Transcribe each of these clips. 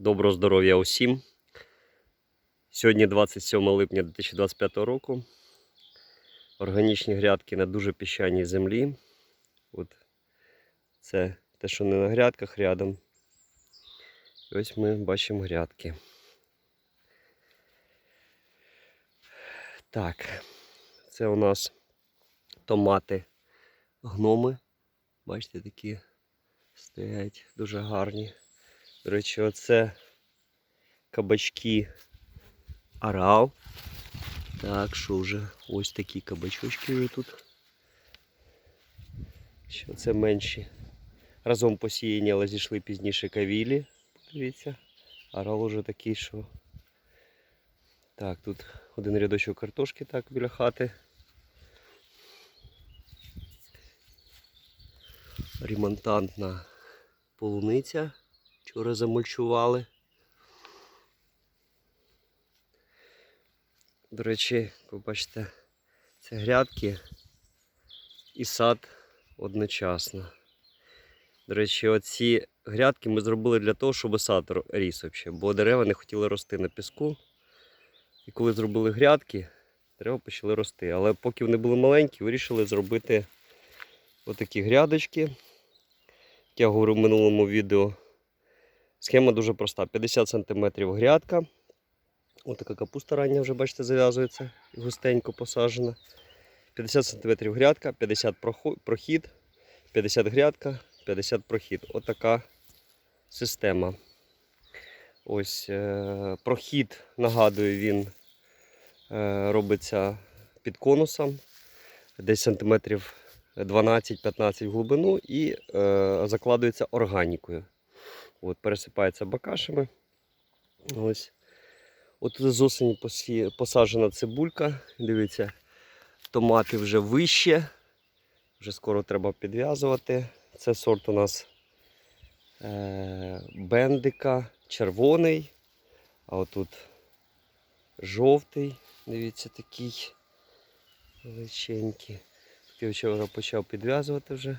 Доброго здоров'я усім. Сьогодні 27 липня 2025 року. Органічні грядки на дуже піщаній землі. От це те, що не на грядках рядом. І ось ми бачимо грядки. Так, це у нас томати гноми. Бачите, такі стоять дуже гарні. До речі, оце кабачки арау. Так, що вже ось такі кабачочки вже тут. Що це менші. Разом посіяні, але зійшли пізніше кавілі. Подивіться. Арал уже такий, що. Так, тут один рядочок картошки так біля хати. Ремонтантна полуниця. Вчора замульчували. До речі, ви бачите, це грядки і сад одночасно. До речі, оці грядки ми зробили для того, щоб сад ріс взагалі, бо дерева не хотіли рости на піску. І коли зробили грядки, дерева почали рости. Але поки вони були маленькі, вирішили зробити отакі грядочки. Як я говорив в минулому відео, Схема дуже проста: 50 см грядка. Ось така капуста рання вже, бачите, зав'язується густенько посаджена. 50 см грядка, 50 прохід, 50 грядка, 50 прохід. Ось така система. Ось е, прохід, нагадую, він е, робиться під конусом, десь сантиметрів 12-15 в глибину і е, закладується органікою. От, пересипається бакашами. Ось. От з осені посаджена цибулька. Дивіться, томати вже вище. Вже скоро треба підв'язувати. Це сорт у нас е... бендика червоний. А отут жовтий. Дивіться, такий величенький. Я вчора почав підв'язувати вже.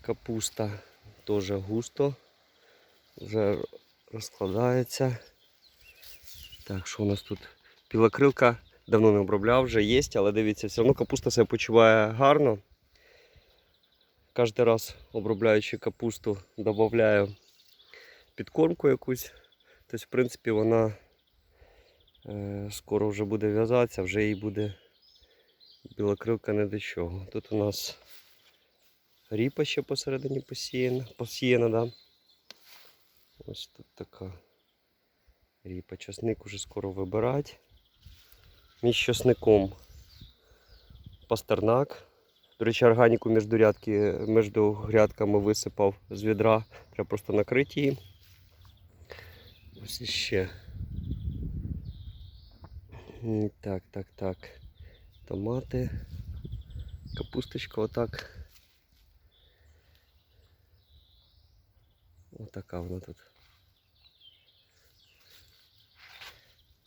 Капуста теж густо вже розкладається. Так, що у нас тут? Білокрилка давно не обробляв, вже є, але дивіться, все одно капуста себе почуває гарно. Кожен раз обробляючи капусту, додаю підкормку якусь. Тобто, в принципі, вона е, скоро вже буде в'язатися, вже їй буде білокрилка не до чого. Тут у нас ріпа ще посередині посіяна, посіяна да? Ось тут така ріпа. Часник уже скоро вибирати. Між часником пастернак. До речі, органіку між, рядки, між грядками висипав з відра. Треба просто накрити її. Ось іще. Так, так, так. Томати. Капусточка отак. Отака вона тут.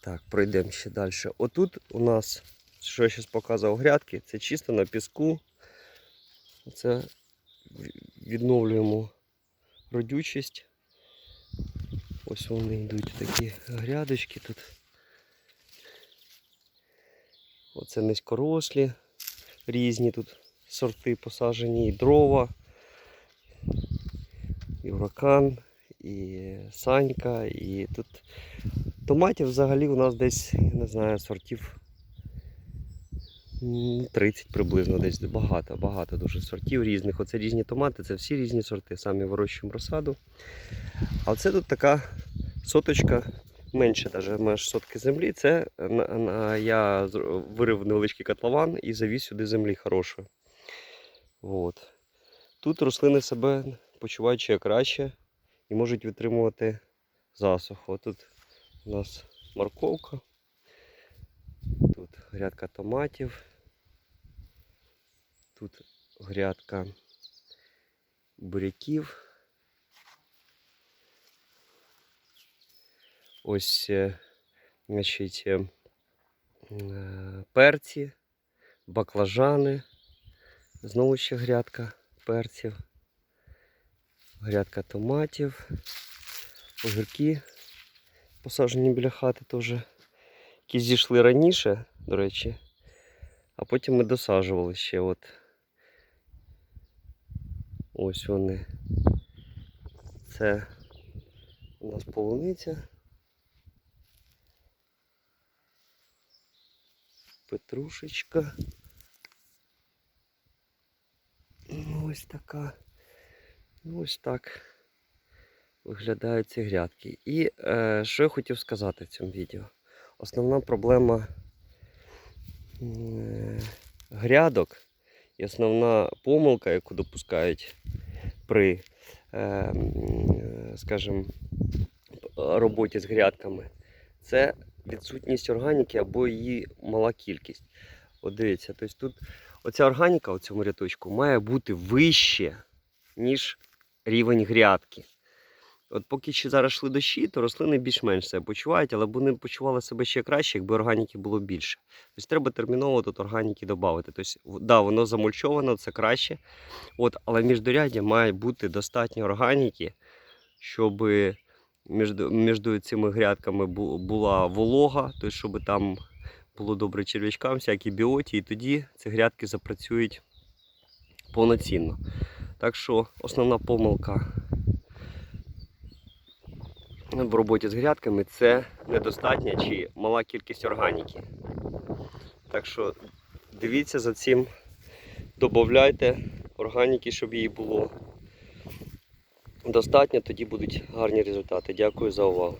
Так, пройдемо ще далі. Отут у нас, що я зараз показував грядки, це чисто на піску. Це відновлюємо родючість. Ось вони йдуть такі грядочки тут. Оце низькорослі, різні тут сорти посаджені, і дрова, і уракан, і санька, і тут томатів взагалі у нас десь, не знаю, сортів 30 приблизно, десь багато, багато дуже сортів різних. Оце різні томати, це всі різні сорти, самі вирощуємо розсаду. А це тут така соточка, менше навіть меж сотки землі. Це на, на, я вирив невеличкий котлован і завіз сюди землі хорошої. От. Тут рослини себе почувають ще краще і можуть витримувати засуху. Тут у нас морковка, тут грядка томатів, тут грядка буряків. Ось е, значить, е, е, перці, баклажани, знову ще грядка перців, грядка томатів. огірки посаджені біля хати теж. Які зійшли раніше, до речі. А потім ми досаджували ще от. Ось вони. Це у нас полуниця. Петрушечка. Ну, Ось така. Ну, Ось так виглядають ці грядки. І е, що я хотів сказати в цьому відео? Основна проблема м, грядок і основна помилка, яку допускають при, е, скажімо, роботі з грядками, це відсутність органіки або її мала кількість. От дивіться, тобто тут оця органіка у цьому рядочку має бути вище, ніж рівень грядки. От поки ще зараз йшли дощі, то рослини більш-менш себе почувають, але вони почували себе ще краще, якби органіки було більше. Тобто треба терміново тут органіки додати. Тобто, да, воно замульчовано, це краще. От, але міждоряддя має бути достатньо органіки, щоб між, між цими грядками була волога, тобто, щоб там було добре черв'ячкам, всякі біоті, і тоді ці грядки запрацюють повноцінно. Так що основна помилка в роботі з грядками це недостатня чи мала кількість органіки. Так що дивіться за цим, додавайте органіки, щоб її було достатньо, тоді будуть гарні результати. Дякую за увагу.